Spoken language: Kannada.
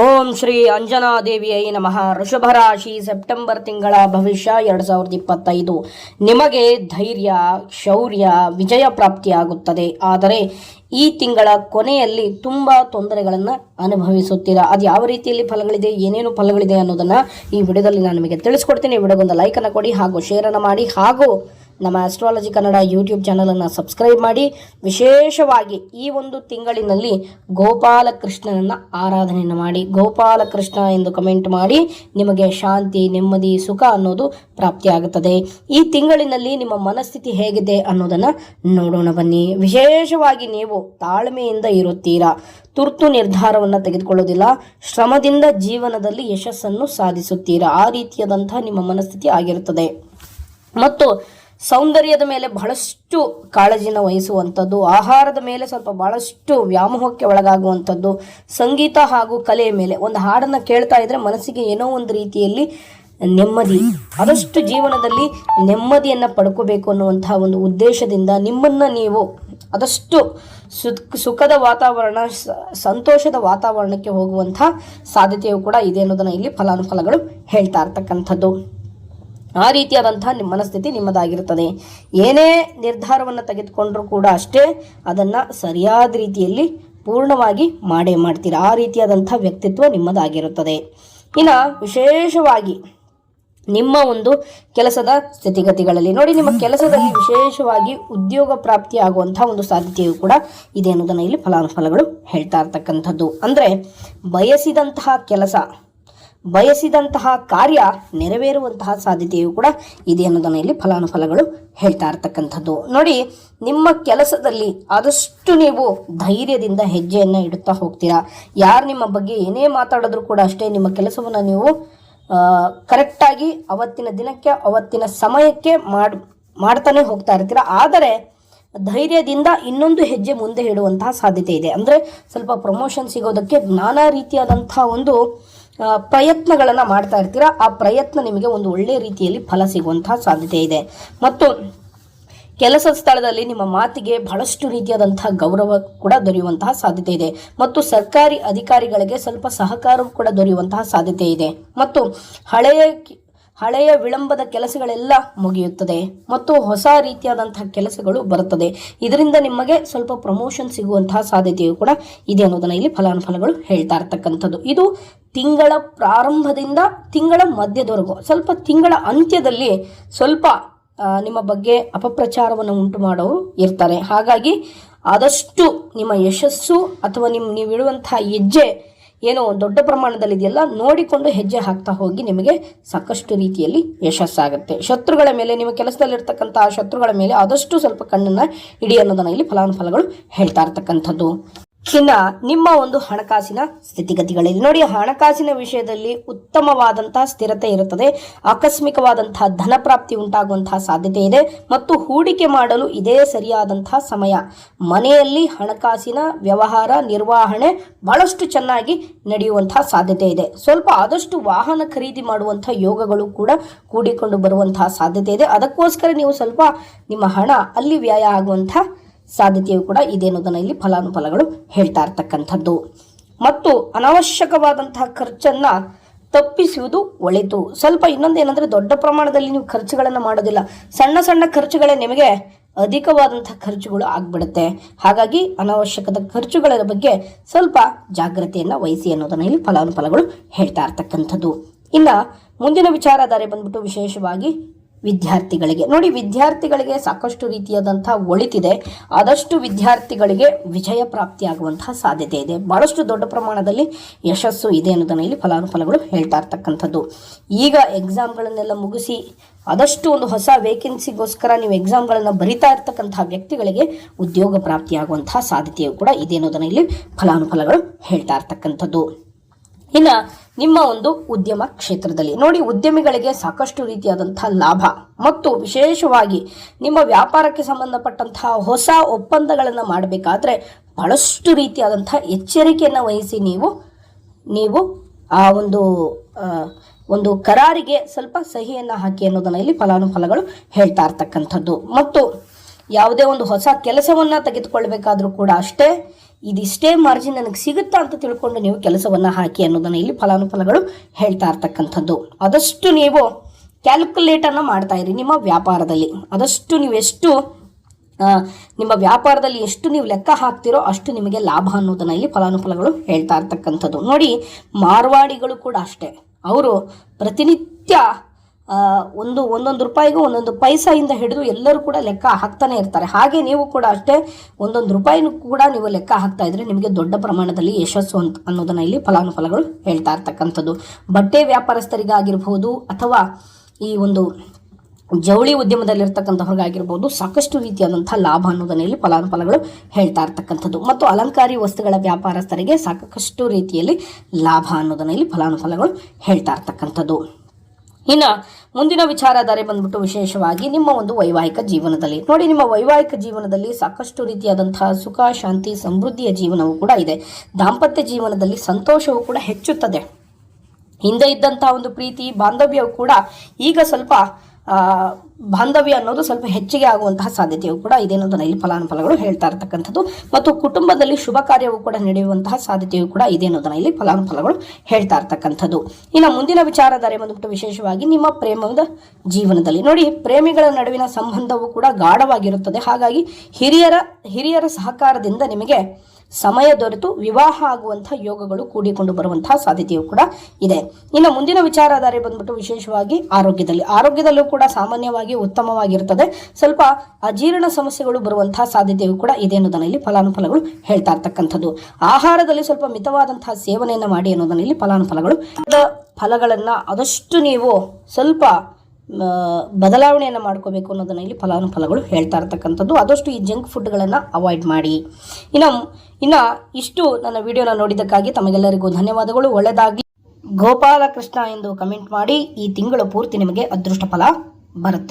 ಓಂ ಶ್ರೀ ಅಂಜನಾ ದೇವಿಯೈ ನಮಃ. ಋಷಭ ರಾಶಿ ಸೆಪ್ಟೆಂಬರ್ ತಿಂಗಳ ಭವಿಷ್ಯ ಎರಡು ಸಾವಿರದ ಇಪ್ಪತ್ತೈದು. ನಿಮಗೆ ಧೈರ್ಯ, ಶೌರ್ಯ, ವಿಜಯ ಪ್ರಾಪ್ತಿಯಾಗುತ್ತದೆ. ಆದರೆ ಈ ತಿಂಗಳ ಕೊನೆಯಲ್ಲಿ ತುಂಬ ತೊಂದರೆಗಳನ್ನು ಅನುಭವಿಸುತ್ತೀರಾ? ಅದು ಯಾವ ರೀತಿಯಲ್ಲಿ ಫಲಗಳಿದೆ, ಏನೇನು ಫಲಗಳಿದೆ ಅನ್ನೋದನ್ನು ಈ ವಿಡಿಯೋದಲ್ಲಿ ನಾನು ನಿಮಗೆ ತಿಳಿಸ್ಕೊಡ್ತೀನಿ. ವಿಡಿಯೋಗೊಂದು ಲೈಕನ್ನು ಕೊಡಿ ಹಾಗೂ ಶೇರನ್ನು ಮಾಡಿ ಹಾಗೂ ನಮ್ಮ ಆಸ್ಟ್ರಾಲಜಿ ಕನ್ನಡ ಯೂಟ್ಯೂಬ್ ಚಾನಲನ್ನು ಸಬ್ಸ್ಕ್ರೈಬ್ ಮಾಡಿ, ವಿಶೇಷವಾಗಿ ಈ ಒಂದು ತಿಂಗಳಿನಲ್ಲಿ ಗೋಪಾಲಕೃಷ್ಣನನ್ನು ಆರಾಧನೆಯನ್ನು ಮಾಡಿ, ಗೋಪಾಲಕೃಷ್ಣ ಎಂದು ಕಮೆಂಟ್ ಮಾಡಿ ನಿಮಗೆ ಶಾಂತಿ, ನೆಮ್ಮದಿ, ಸುಖ ಅನ್ನೋದು ಪ್ರಾಪ್ತಿಯಾಗುತ್ತದೆ. ಈ ತಿಂಗಳಿನಲ್ಲಿ ನಿಮ್ಮ ಮನಸ್ಥಿತಿ ಹೇಗಿದೆ ಅನ್ನೋದನ್ನು ನೋಡೋಣ ಬನ್ನಿ. ವಿಶೇಷವಾಗಿ ನೀವು ತಾಳ್ಮೆಯಿಂದ ಇರುತ್ತೀರಾ? ತುರ್ತು ನಿರ್ಧಾರವನ್ನು ತೆಗೆದುಕೊಳ್ಳೋದಿಲ್ಲ. ಶ್ರಮದಿಂದ ಜೀವನದಲ್ಲಿ ಯಶಸ್ಸನ್ನು ಸಾಧಿಸುತ್ತೀರಾ? ಆ ರೀತಿಯಾದಂತಹ ನಿಮ್ಮ ಮನಸ್ಥಿತಿ ಆಗಿರುತ್ತದೆ. ಮತ್ತು ಸೌಂದರ್ಯದ ಮೇಲೆ ಬಹಳಷ್ಟು ಕಾಳಜಿನ ವಹಿಸುವಂಥದ್ದು, ಆಹಾರದ ಮೇಲೆ ಸ್ವಲ್ಪ ಬಹಳಷ್ಟು ವ್ಯಾಮೋಹಕ್ಕೆ ಒಳಗಾಗುವಂಥದ್ದು, ಸಂಗೀತ ಹಾಗೂ ಕಲೆಯ ಮೇಲೆ ಒಂದು ಹಾಡನ್ನು ಕೇಳ್ತಾ ಇದ್ರೆ ಮನಸ್ಸಿಗೆ ಏನೋ ಒಂದು ರೀತಿಯಲ್ಲಿ ನೆಮ್ಮದಿ, ಆದಷ್ಟು ಜೀವನದಲ್ಲಿ ನೆಮ್ಮದಿಯನ್ನು ಪಡ್ಕೋಬೇಕು ಅನ್ನುವಂತಹ ಒಂದು ಉದ್ದೇಶದಿಂದ ನಿಮ್ಮನ್ನು ನೀವು ಆದಷ್ಟು ಸುಖ, ಸುಖದ ವಾತಾವರಣ ಸಂತೋಷದ ವಾತಾವರಣಕ್ಕೆ ಹೋಗುವಂಥ ಸಾಧ್ಯತೆಯು ಕೂಡ ಇದೆ ಅನ್ನೋದನ್ನು ಇಲ್ಲಿ ಫಲಾನುಫಲಗಳು ಹೇಳ್ತಾ ಇರ್ತಕ್ಕಂಥದ್ದು. ಆ ರೀತಿಯಾದಂತಹ ನಿಮ್ಮ ಮನಸ್ಥಿತಿ ನಿಮ್ಮದಾಗಿರುತ್ತದೆ. ಏನೇ ನಿರ್ಧಾರವನ್ನು ತೆಗೆದುಕೊಂಡರೂ ಕೂಡ ಅಷ್ಟೇ ಅದನ್ನು ಸರಿಯಾದ ರೀತಿಯಲ್ಲಿ ಪೂರ್ಣವಾಗಿ ಮಾಡೇ ಮಾಡ್ತೀರಾ. ಆ ರೀತಿಯಾದಂಥ ವ್ಯಕ್ತಿತ್ವ ನಿಮ್ಮದಾಗಿರುತ್ತದೆ. ಇನ್ನು ವಿಶೇಷವಾಗಿ ನಿಮ್ಮ ಒಂದು ಕೆಲಸದ ಸ್ಥಿತಿಗತಿಗಳಲ್ಲಿ ನೋಡಿ, ನಿಮ್ಮ ಕೆಲಸದಲ್ಲಿ ವಿಶೇಷವಾಗಿ ಉದ್ಯೋಗ ಪ್ರಾಪ್ತಿ ಆಗುವಂತಹ ಒಂದು ಸಾಧ್ಯತೆಯು ಕೂಡ ಇದೆ ಅನ್ನೋದನ್ನು ಇಲ್ಲಿ ಫಲಾನುಫಲಗಳು ಹೇಳ್ತಾ ಇರ್ತಕ್ಕಂಥದ್ದು. ಅಂದರೆ ಬಯಸಿದಂತಹ ಕೆಲಸ ಬಯಸಿದಂತಹ ಕಾರ್ಯ ನೆರವೇರುವಂತಹ ಸಾಧ್ಯತೆಯು ಕೂಡ ಇದೆ ಅನ್ನೋದನ್ನು ಇಲ್ಲಿ ಫಲಾನುಫಲಗಳು ಹೇಳ್ತಾ ಇರ್ತಕ್ಕಂಥದ್ದು. ನೋಡಿ, ನಿಮ್ಮ ಕೆಲಸದಲ್ಲಿ ಆದಷ್ಟು ನೀವು ಧೈರ್ಯದಿಂದ ಹೆಜ್ಜೆಯನ್ನು ಇಡುತ್ತಾ ಹೋಗ್ತೀರಾ? ಯಾರು ನಿಮ್ಮ ಬಗ್ಗೆ ಏನೇ ಮಾತಾಡಿದ್ರು ಕೂಡ ಅಷ್ಟೇ ನಿಮ್ಮ ಕೆಲಸವನ್ನು ನೀವು ಕರೆಕ್ಟಾಗಿ ಅವತ್ತಿನ ದಿನಕ್ಕೆ, ಅವತ್ತಿನ ಸಮಯಕ್ಕೆ ಮಾಡ್, ಮಾಡ್ತಾನೆ ಹೋಗ್ತಾ ಇರ್ತೀರಾ? ಆದರೆ ಧೈರ್ಯದಿಂದ ಇನ್ನೊಂದು ಹೆಜ್ಜೆ ಮುಂದೆ ಇಡುವಂತಹ ಸಾಧ್ಯತೆ ಇದೆ. ಅಂದರೆ ಸ್ವಲ್ಪ ಪ್ರಮೋಷನ್ ಸಿಗೋದಕ್ಕೆ ನಾನಾ ರೀತಿಯಾದಂತಹ ಒಂದು ಪ್ರಯತ್ನಗಳನ್ನು ಮಾಡ್ತಾ ಇರ್ತೀರಾ? ಆ ಪ್ರಯತ್ನ ನಿಮಗೆ ಒಂದು ಒಳ್ಳೆಯ ರೀತಿಯಲ್ಲಿ ಫಲ ಸಿಗುವಂತಹ ಸಾಧ್ಯತೆ ಇದೆ. ಮತ್ತು ಕೆಲಸ ಸ್ಥಳದಲ್ಲಿ ನಿಮ್ಮ ಮಾತಿಗೆ ಬಹಳಷ್ಟು ರೀತಿಯಾದಂತಹ ಗೌರವ ಕೂಡ ದೊರೆಯುವಂತಹ ಸಾಧ್ಯತೆ ಇದೆ. ಮತ್ತು ಸರ್ಕಾರಿ ಅಧಿಕಾರಿಗಳಿಗೆ ಸ್ವಲ್ಪ ಸಹಕಾರವೂ ಕೂಡ ದೊರೆಯುವಂತಹ ಸಾಧ್ಯತೆ ಇದೆ. ಮತ್ತು ಹಳೆಯ ಹಳೆಯ ವಿಳಂಬದ ಕೆಲಸಗಳೆಲ್ಲ ಮುಗಿಯುತ್ತದೆ. ಮತ್ತು ಹೊಸ ರೀತಿಯಾದಂತಹ ಕೆಲಸಗಳು ಬರುತ್ತದೆ. ಇದರಿಂದ ನಿಮಗೆ ಸ್ವಲ್ಪ ಪ್ರಮೋಷನ್ ಸಿಗುವಂತಹ ಸಾಧ್ಯತೆಯು ಕೂಡ ಇದೆ ಅನ್ನೋದನ್ನ ಇಲ್ಲಿ ಫಲಾನುಫಲಗಳು ಹೇಳ್ತಾ ಇರ್ತಕ್ಕಂಥದ್ದು. ಇದು ತಿಂಗಳ ಪ್ರಾರಂಭದಿಂದ ತಿಂಗಳ ಮಧ್ಯದವರೆಗೂ, ಸ್ವಲ್ಪ ತಿಂಗಳ ಅಂತ್ಯದಲ್ಲಿ ಸ್ವಲ್ಪ ನಿಮ್ಮ ಬಗ್ಗೆ ಅಪಪ್ರಚಾರವನ್ನು ಉಂಟು ಮಾಡೋರು ಇರ್ತಾರೆ. ಹಾಗಾಗಿ ಆದಷ್ಟು ನಿಮ್ಮ ಯಶಸ್ಸು ಅಥವಾ ನಿಮ್ಮ ನೀವಿಡುವಂತಹ ಹೆಜ್ಜೆ ಏನೋ ದೊಡ್ಡ ಪ್ರಮಾಣದಲ್ಲಿ ಇದೆಯಲ್ಲ ನೋಡಿಕೊಂಡು ಹೆಜ್ಜೆ ಹಾಕ್ತಾ ಹೋಗಿ ನಿಮಗೆ ಸಾಕಷ್ಟು ರೀತಿಯಲ್ಲಿ ಯಶಸ್ಸಾಗುತ್ತೆ. ಶತ್ರುಗಳ ಮೇಲೆ, ನಿಮ್ಮ ಕೆಲಸದಲ್ಲಿರ್ತಕ್ಕಂತಹ ಶತ್ರುಗಳ ಮೇಲೆ ಆದಷ್ಟು ಸ್ವಲ್ಪ ಕಣ್ಣನ್ನು ಇಡಿ ಅನ್ನೋದನ್ನ ಇಲ್ಲಿ ಫಲಾನುಫಲಗಳು ಹೇಳ್ತಾ ಇರ್ತಕ್ಕಂಥದ್ದು. ಇನ್ನ ನಿಮ್ಮ ಒಂದು ಹಣಕಾಸಿನ ಸ್ಥಿತಿಗತಿಗಳಲ್ಲಿ. ನೋಡಿ, ಹಣಕಾಸಿನ ವಿಷಯದಲ್ಲಿ ಉತ್ತಮವಾದಂತಹ ಸ್ಥಿರತೆ ಇರುತ್ತದೆ. ಆಕಸ್ಮಿಕವಾದಂತಹ ಧನ ಪ್ರಾಪ್ತಿ ಉಂಟಾಗುವಂತಹ ಸಾಧ್ಯತೆ ಇದೆ. ಮತ್ತು ಹೂಡಿಕೆ ಮಾಡಲು ಇದೇ ಸರಿಯಾದಂತಹ ಸಮಯ. ಮನೆಯಲ್ಲಿ ಹಣಕಾಸಿನ ವ್ಯವಹಾರ, ನಿರ್ವಹಣೆ ಬಹಳಷ್ಟು ಚೆನ್ನಾಗಿ ನಡೆಯುವಂತಹ ಸಾಧ್ಯತೆ ಇದೆ. ಸ್ವಲ್ಪ ಆದಷ್ಟು ವಾಹನ ಖರೀದಿ ಮಾಡುವಂತಹ ಯೋಗಗಳು ಕೂಡ ಕೂಡಿಕೊಂಡು ಬರುವಂತಹ ಸಾಧ್ಯತೆ ಇದೆ. ಅದಕ್ಕೋಸ್ಕರ ನೀವು ಸ್ವಲ್ಪ ನಿಮ್ಮ ಹಣ ಅಲ್ಲಿ ವ್ಯಯ ಆಗುವಂತಹ ಸಾಧ್ಯತೆಯು ಕೂಡ ಇದೆ ಅನ್ನೋದನ್ನ ಇಲ್ಲಿ ಫಲಾನುಫಲಗಳು ಹೇಳ್ತಾ ಇರ್ತಕ್ಕಂಥದ್ದು. ಮತ್ತು ಅನಾವಶ್ಯಕವಾದಂತಹ ಖರ್ಚನ್ನ ತಪ್ಪಿಸುವುದು ಒಳಿತು. ಸ್ವಲ್ಪ ಇನ್ನೊಂದೇನೆಂದರೆ ದೊಡ್ಡ ಪ್ರಮಾಣದಲ್ಲಿ ನೀವು ಖರ್ಚುಗಳನ್ನು ಮಾಡೋದಿಲ್ಲ. ಸಣ್ಣ ಸಣ್ಣ ಖರ್ಚುಗಳೇ ನಿಮಗೆ ಅಧಿಕವಾದಂಥ ಖರ್ಚುಗಳು ಆಗ್ಬಿಡುತ್ತೆ. ಹಾಗಾಗಿ ಅನಾವಶ್ಯಕದ ಖರ್ಚುಗಳ ಬಗ್ಗೆ ಸ್ವಲ್ಪ ಜಾಗ್ರತೆಯನ್ನು ವಹಿಸಿ ಅನ್ನೋದನ್ನ ಇಲ್ಲಿ ಫಲಾನುಫಲಗಳು ಹೇಳ್ತಾ ಇರ್ತಕ್ಕಂಥದ್ದು. ಇನ್ನು ಮುಂದಿನ ವಿಚಾರಧಾರೆ ಬಂದ್ಬಿಟ್ಟು ವಿಶೇಷವಾಗಿ ವಿದ್ಯಾರ್ಥಿಗಳಿಗೆ. ನೋಡಿ, ವಿದ್ಯಾರ್ಥಿಗಳಿಗೆ ಸಾಕಷ್ಟು ರೀತಿಯಾದಂತಹ ಒಳಿತಿದೆ. ಆದಷ್ಟು ವಿದ್ಯಾರ್ಥಿಗಳಿಗೆ ವಿಜಯ ಪ್ರಾಪ್ತಿಯಾಗುವಂತಹ ಸಾಧ್ಯತೆ ಇದೆ. ಬಹಳಷ್ಟು ದೊಡ್ಡ ಪ್ರಮಾಣದಲ್ಲಿ ಯಶಸ್ಸು ಇದೆ ಅನ್ನೋದನ್ನ ಇಲ್ಲಿ ಫಲಾನುಫಲಗಳು ಹೇಳ್ತಾ ಇರ್ತಕ್ಕಂಥದ್ದು. ಈಗ ಎಕ್ಸಾಮ್ಗಳನ್ನೆಲ್ಲ ಮುಗಿಸಿ ಆದಷ್ಟು ಒಂದು ಹೊಸ ವೇಕೆನ್ಸಿಗೋಸ್ಕರ ನೀವು ಎಕ್ಸಾಮ್ಗಳನ್ನು ಬರಿತಾ ಇರ್ತಕ್ಕಂತಹ ವ್ಯಕ್ತಿಗಳಿಗೆ ಉದ್ಯೋಗ ಪ್ರಾಪ್ತಿಯಾಗುವಂತಹ ಸಾಧ್ಯತೆಯು ಕೂಡ ಇದೆ ಅನ್ನೋದನ್ನ ಇಲ್ಲಿ ಫಲಾನುಫಲಗಳು ಹೇಳ್ತಾ ಇರ್ತಕ್ಕಂಥದ್ದು. ಇನ್ನು ನಿಮ್ಮ ಒಂದು ಉದ್ಯಮ ಕ್ಷೇತ್ರದಲ್ಲಿ. ನೋಡಿ, ಉದ್ಯಮಿಗಳಿಗೆ ಸಾಕಷ್ಟು ರೀತಿಯಾದಂತಹ ಲಾಭ ಮತ್ತು ವಿಶೇಷವಾಗಿ ನಿಮ್ಮ ವ್ಯಾಪಾರಕ್ಕೆ ಸಂಬಂಧಪಟ್ಟಂತಹ ಹೊಸ ಒಪ್ಪಂದಗಳನ್ನು ಮಾಡಬೇಕಾದ್ರೆ ಬಹಳಷ್ಟು ರೀತಿಯಾದಂತಹ ಎಚ್ಚರಿಕೆಯನ್ನು ವಹಿಸಿ ನೀವು ನೀವು ಆ ಒಂದು ಒಂದು ಕರಾರಿಗೆ ಸ್ವಲ್ಪ ಸಹಿಯನ್ನು ಹಾಕಿ ಅನ್ನೋದನ್ನ ಇಲ್ಲಿ ಫಲಾನುಫಲಗಳು ಹೇಳ್ತಾ ಇರ್ತಕ್ಕಂಥದ್ದು. ಮತ್ತು ಯಾವುದೇ ಒಂದು ಹೊಸ ಕೆಲಸವನ್ನು ತೆಗೆದುಕೊಳ್ಬೇಕಾದ್ರೂ ಕೂಡ ಅಷ್ಟೇ ಇದಿಷ್ಟೇ ಮಾರ್ಜಿನ್ ನನಗೆ ಸಿಗುತ್ತಾ ಅಂತ ತಿಳ್ಕೊಂಡು ನೀವು ಕೆಲಸವನ್ನು ಹಾಕಿ ಅನ್ನೋದನ್ನು ಇಲ್ಲಿ ಫಲಾನುಫಲಗಳು ಹೇಳ್ತಾ ಇರ್ತಕ್ಕಂಥದ್ದು. ಆದಷ್ಟು ನೀವು ಕ್ಯಾಲ್ಕುಲೇಟನ್ನು ಮಾಡ್ತಾ ಇರಿ ನಿಮ್ಮ ವ್ಯಾಪಾರದಲ್ಲಿ. ಆದಷ್ಟು ನೀವು ಎಷ್ಟು ನಿಮ್ಮ ವ್ಯಾಪಾರದಲ್ಲಿ ಎಷ್ಟು ನೀವು ಲೆಕ್ಕ ಹಾಕ್ತಿರೋ ಅಷ್ಟು ನಿಮಗೆ ಲಾಭ ಅನ್ನೋದನ್ನ ಇಲ್ಲಿ ಫಲಾನುಫಲಗಳು ಹೇಳ್ತಾ ಇರ್ತಕ್ಕಂಥದ್ದು. ನೋಡಿ, ಮಾರ್ವಾಡಿಗಳು ಕೂಡ ಅಷ್ಟೇ. ಅವರು ಪ್ರತಿನಿತ್ಯ ಒಂದು, ಒಂದೊಂದು ರೂಪಾಯಿಗೂ ಒಂದೊಂದು ಪೈಸೆಯಿಂದ ಹಿಡಿದು ಎಲ್ಲರೂ ಕೂಡ ಲೆಕ್ಕ ಹಾಕ್ತಾನೆ ಇರ್ತಾರೆ. ಹಾಗೆ ನೀವು ಕೂಡ ಅಷ್ಟೇ ಒಂದೊಂದು ರೂಪಾಯಿನೂ ಕೂಡ ನೀವು ಲೆಕ್ಕ ಹಾಕ್ತಾ ಇದ್ರೆ ನಿಮಗೆ ದೊಡ್ಡ ಪ್ರಮಾಣದಲ್ಲಿ ಯಶಸ್ಸು ಅಂತ ಅನ್ನೋದನ್ನ ಇಲ್ಲಿ ಫಲಾನುಫಲಗಳು ಹೇಳ್ತಾ ಇರ್ತಕ್ಕಂಥದ್ದು. ಬಟ್ಟೆ ವ್ಯಾಪಾರಸ್ಥರಿಗಾಗಿರ್ಬೋದು ಅಥವಾ ಈ ಒಂದು ಜವಳಿ ಉದ್ಯಮದಲ್ಲಿರ್ತಕ್ಕಂಥವ್ರಿಗಾಗಿರ್ಬೋದು ಸಾಕಷ್ಟು ರೀತಿಯಾದಂಥ ಲಾಭ ಅನ್ನೋದನ್ನ ಇಲ್ಲಿ ಫಲಾನುಫಲಗಳು ಹೇಳ್ತಾ ಇರ್ತಕ್ಕಂಥದ್ದು. ಮತ್ತು ಅಲಂಕಾರಿ ವಸ್ತುಗಳ ವ್ಯಾಪಾರಸ್ಥರಿಗೆ ಸಾಕಷ್ಟು ರೀತಿಯಲ್ಲಿ ಲಾಭ ಅನ್ನೋದನ್ನ ಇಲ್ಲಿ ಫಲಾನುಫಲಗಳು ಹೇಳ್ತಾ ಇರ್ತಕ್ಕಂಥದ್ದು. ಇನ್ನು ಮುಂದಿನ ವಿಚಾರಧಾರೆ ಬಂದ್ಬಿಟ್ಟು ವಿಶೇಷವಾಗಿ ನಿಮ್ಮ ಒಂದು ವೈವಾಹಿಕ ಜೀವನದಲ್ಲಿ. ನೋಡಿ, ನಿಮ್ಮ ವೈವಾಹಿಕ ಜೀವನದಲ್ಲಿ ಸಾಕಷ್ಟು ರೀತಿಯಾದಂತಹ ಸುಖ, ಶಾಂತಿ, ಸಮೃದ್ಧಿಯ ಜೀವನವೂ ಕೂಡ ಇದೆ. ದಾಂಪತ್ಯ ಜೀವನದಲ್ಲಿ ಸಂತೋಷವೂ ಕೂಡ ಹೆಚ್ಚುತ್ತದೆ. ಹಿಂದೆ ಇದ್ದಂತಹ ಒಂದು ಪ್ರೀತಿ, ಬಾಂಧವ್ಯವು ಕೂಡ ಈಗ ಸ್ವಲ್ಪ ಬಾಂಧವ್ಯ ಅನ್ನೋದು ಸ್ವಲ್ಪ ಹೆಚ್ಚಿಗೆ ಆಗುವಂತಹ ಸಾಧ್ಯತೆಯು ಕೂಡ ಇದೆ ಅನ್ನೋದನ್ನ ಇಲ್ಲಿ ಫಲಾನುಫಲಗಳು ಹೇಳ್ತಾ ಇರತಕ್ಕಂಥದ್ದು. ಮತ್ತು ಕುಟುಂಬದಲ್ಲಿ ಶುಭ ಕಾರ್ಯವೂ ಕೂಡ ನಡೆಯುವಂತಹ ಸಾಧ್ಯತೆಯು ಕೂಡ ಇದೆ ಅನ್ನೋದನ್ನ ಇಲ್ಲಿ ಫಲಾನುಫಲಗಳು ಹೇಳ್ತಾ ಇರ್ತಕ್ಕಂಥದ್ದು. ಇನ್ನು ಮುಂದಿನ ವಿಚಾರಧಾರೆ ಬಂದ್ಬಿಟ್ಟು ವಿಶೇಷವಾಗಿ ನಿಮ್ಮ ಪ್ರೇಮದ ಜೀವನದಲ್ಲಿ. ನೋಡಿ, ಪ್ರೇಮಿಗಳ ನಡುವಿನ ಸಂಬಂಧವು ಕೂಡ ಗಾಢವಾಗಿರುತ್ತದೆ. ಹಾಗಾಗಿ ಹಿರಿಯರ ಹಿರಿಯರ ಸಹಕಾರದಿಂದ ನಿಮಗೆ ಸಮಯ ದೊರೆತು ವಿವಾಹ ಆಗುವಂತಹ ಯೋಗಗಳು ಕೂಡಿಕೊಂಡು ಬರುವಂತಹ ಸಾಧ್ಯತೆಯು ಕೂಡ ಇದೆ. ಇನ್ನು ಮುಂದಿನ ವಿಚಾರಧಾರೆ ಬಂದ್ಬಿಟ್ಟು ವಿಶೇಷವಾಗಿ ಆರೋಗ್ಯದಲ್ಲಿ. ಆರೋಗ್ಯದಲ್ಲೂ ಕೂಡ ಸಾಮಾನ್ಯವಾಗಿ ಉತ್ತಮವಾಗಿರುತ್ತದೆ. ಸ್ವಲ್ಪ ಅಜೀರ್ಣ ಸಮಸ್ಯೆಗಳು ಬರುವಂತಹ ಸಾಧ್ಯತೆಯು ಕೂಡ ಇದೆ ಅನ್ನೋದನ್ನ ಇಲ್ಲಿ ಫಲಾನುಫಲಗಳು ಹೇಳ್ತಾ ಇರ್ತಕ್ಕಂಥದ್ದು. ಆಹಾರದಲ್ಲಿ ಸ್ವಲ್ಪ ಮಿತವಾದಂತಹ ಸೇವನೆಯನ್ನು ಮಾಡಿ ಅನ್ನೋದನ್ನ ಇಲ್ಲಿ ಫಲಾನುಫಲಗಳು. ಫಲಗಳನ್ನು ಆದಷ್ಟು ನೀವು ಸ್ವಲ್ಪ ಬದಲಾವಣೆಯನ್ನು ಮಾಡ್ಕೋಬೇಕು ಅನ್ನೋದನ್ನು ಇಲ್ಲಿ ಫಲಾನುಫಲಗಳು ಹೇಳ್ತಾ ಇರ್ತಕ್ಕಂಥದ್ದು. ಆದಷ್ಟು ಈ ಜಂಕ್ ಫುಡ್ಗಳನ್ನು ಅವಾಯ್ಡ್ ಮಾಡಿ. ಇನ್ನು ಇನ್ನು ಇಷ್ಟು ನನ್ನ ವಿಡಿಯೋನ ನೋಡಿದ್ದಕ್ಕಾಗಿ ತಮಗೆಲ್ಲರಿಗೂ ಧನ್ಯವಾದಗಳು. ಒಳ್ಳೆಯದಾಗಿ ಗೋಪಾಲಕೃಷ್ಣ ಎಂದು ಕಮೆಂಟ್ ಮಾಡಿ ಈ ತಿಂಗಳ ಪೂರ್ತಿ ನಿಮಗೆ ಅದೃಷ್ಟ ಫಲ ಬರುತ್ತೆ.